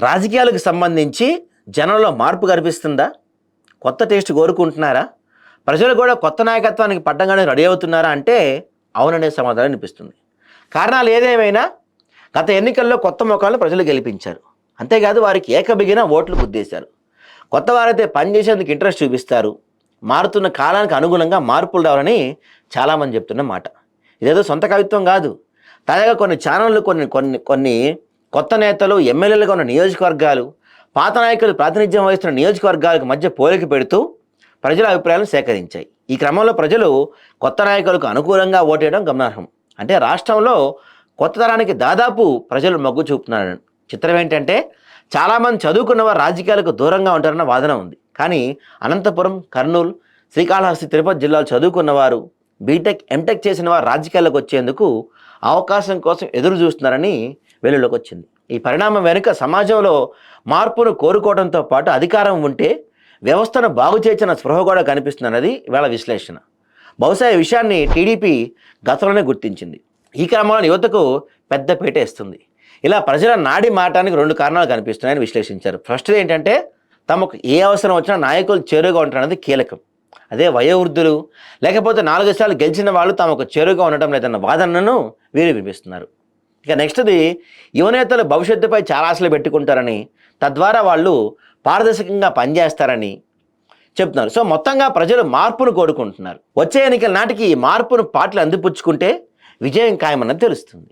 రాజకీయాలకు సంబంధించి జనంలో మార్పు కనిపిస్తుందా? కొత్త టేస్ట్ కోరుకుంటున్నారా? ప్రజలు కూడా కొత్త నాయకత్వానికి పట్టంగానే రెడీ అవుతున్నారా అంటే అవుననే సమాధానం అనిపిస్తుంది. కారణాలు ఏదేమైనా గత ఎన్నికల్లో కొత్త ముఖాలను ప్రజలు గెలిపించారు. అంతేకాదు వారికి ఏకబిగిన ఓట్లు గుద్దేశారు. కొత్త వారైతే పనిచేసేందుకు ఇంట్రెస్ట్ చూపిస్తారు. మారుతున్న కాలానికి అనుగుణంగా మార్పులు రావాలని చాలామంది చెప్తున్న మాట. ఇదేదో సొంత కవిత్వం కాదు. తాజాగా కొన్ని ఛానళ్ళు కొన్ని కొన్ని కొన్ని కొత్త నేతలు ఎమ్మెల్యేలుగా ఉన్న నియోజకవర్గాలు పాత నాయకులు ప్రాతినిధ్యం వహిస్తున్న నియోజకవర్గాలకు మధ్య పోలిక పెడుతూ ప్రజల అభిప్రాయాలను సేకరించాయి. ఈ క్రమంలో ప్రజలు కొత్త నాయకులకు అనుకూలంగా ఓటేయడం గమనార్హం. అంటే రాష్ట్రంలో కొత్త తరానికి దాదాపు ప్రజలు మొగ్గు చూపుతున్నారు. చిత్రం ఏంటంటే చాలామంది చదువుకున్న వారు రాజకీయాలకు దూరంగా ఉంటారన్న వాదన ఉంది. కానీ అనంతపురం కర్నూలు శ్రీకాళహస్తి తిరుపతి జిల్లాలు చదువుకున్నవారు బీటెక్ ఎంటెక్ చేసిన వారు రాజకీయాల్లోకి వచ్చేందుకు అవకాశం కోసం ఎదురు చూస్తున్నారని వెలుగులోకి వచ్చింది. ఈ పరిణామం వెనుక సమాజంలో మార్పును కోరుకోవడంతో పాటు అధికారం ఉంటే వ్యవస్థను బాగు చేసిన స్పృహ కూడా కనిపిస్తున్నది ఇవాళ విశ్లేషణ. బహుశా ఈ విషయాన్ని టీడీపీ గతంలోనే గుర్తించింది. ఈ క్రమంలో యువతకు పెద్ద పీట ఇస్తుంది ఇలా ప్రజల నాడి మారటానికి రెండు కారణాలు కనిపిస్తున్నాయని విశ్లేషించారు. ఫస్ట్ ఏంటంటే తమకు ఏ అవసరం వచ్చినా నాయకులు చేరుగా ఉంటారన్నది కీలకం. అదే వయోవృద్ధులు. లేకపోతే నాలుగు సార్లు గెలిచిన వాళ్ళు తమకు చేరుగా ఉండటం లేదన్న వాదనను వీరు వినిపిస్తున్నారు. ఇక నెక్స్ట్ది యువనేతలు భవిష్యత్తుపై చాలా ఆశలు పెట్టుకుంటారని తద్వారా వాళ్ళు పారదర్శకంగా పనిచేస్తారని చెప్తున్నారు. సో మొత్తంగా ప్రజలు మార్పును కోరుకుంటున్నారు. వచ్చే ఎన్నికల నాటికి ఈ మార్పును పార్టీలు అందిపుచ్చుకుంటే విజయం ఖాయమన్నది తెలుస్తుంది.